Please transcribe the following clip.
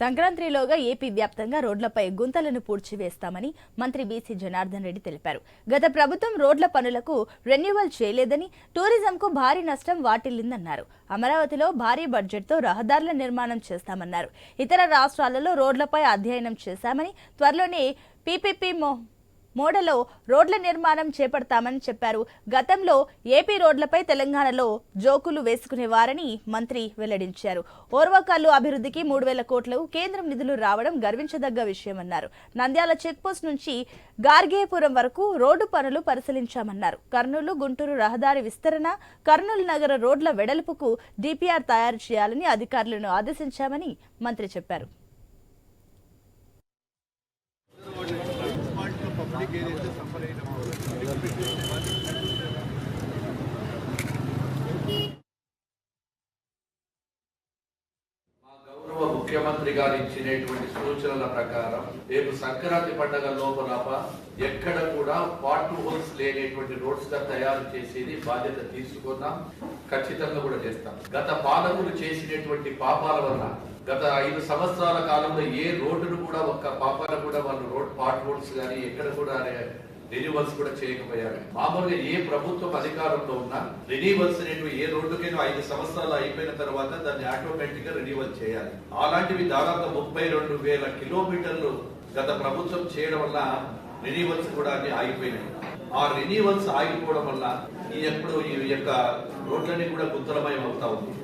సంక్రాంతిలోగా AP వ్యాప్తంగా రోడ్లపై గుంతలను పూడ్చివేస్తామని మంత్రి బీసీ జనార్దన్ రెడ్డి తెలిపారు. గత ప్రభుత్వం రోడ్ల పనులకు రెన్యువల్ చేయలేదని టూరిజంకు భారీ నష్టం వాటిల్లిందన్నారు. అమరావతిలో భారీ బడ్జెట్తో రహదారుల నిర్మాణం చేస్తామన్నారు. ఇతర రాష్ట్రాలలో రోడ్లపై అధ్యయనం చేశామని త్వరలోనే పీపీపీ మో మోడలో రోడ్ల నిర్మాణం చేపడతామని చెప్పారు. గతంలో ఏపీ రోడ్లపై తెలంగాణలో జోకులు వేసుకునేవారని మంత్రి వెల్లడించారు. ఓర్వకాలు అభివృద్ధికి మూడు వేల కోట్లు కేంద్రం నిధులు రావడం గర్వించదగ్గ విషయమన్నారు. నంద్యాల చెక్పోస్ట్ నుంచి గార్గేపురం వరకు రోడ్డు పనులు పరిశీలించామన్నారు. కర్నూలు గుంటూరు రహదారి విస్తరణ కర్నూలు నగర రోడ్ల వెడల్పుకు డిపిఆర్ తయారు చేయాలని అధికారులను ఆదేశించామని మంత్రి చెప్పారు. ఏదైతే సఫర్ అయిన మా గౌరవ ముఖ్యమంత్రి గారు ఇచ్చినటువంటి సూచనల ప్రకారం రేపు సంక్రాంతి పండుగ లోపల ఎక్కడ కూడా పార్ట్ హోల్స్ లేనటువంటి రోడ్స్గా తయారు చేసేది బాధ్యత తీసుకున్నాం. ఖచ్చితంగా కూడా చేస్తాం. గత పాలకులు చేసినటువంటి పాపాల వల్ల గత ఐదు సంవత్సరాల కాలంలో ఏ రోడ్డును కూడా ఒక్క పాపాల కూడా వాళ్ళు రోడ్ పార్ట్ కానీ ఎక్కడ కూడా రెన్యూవల్స్ కూడా చేయకపోయారు. మామూలుగా ఏ ప్రభుత్వం అధికారంలో ఉన్నా రెన్యూవల్స్ అనేటివి ఏ రోడ్డుకైనా ఐదు సంవత్సరాలు అయిపోయిన తర్వాత దాన్ని ఆటోమేటిక్గా రెన్యూవల్ చేయాలి. అలాంటివి దాదాపు ముప్పై రెండు వేల కిలోమీటర్లు గత ప్రభుత్వం చేయడం వల్ల రెన్యూవల్స్ కూడా అన్ని ఆగిపోయినాయి. ఆ రెన్యూవల్స్ ఆగిపోవడం వల్ల ఈ ఎప్పుడు ఈ యొక్క రోడ్లన్నీ కూడా గుంతలమయం అవుతా ఉంది.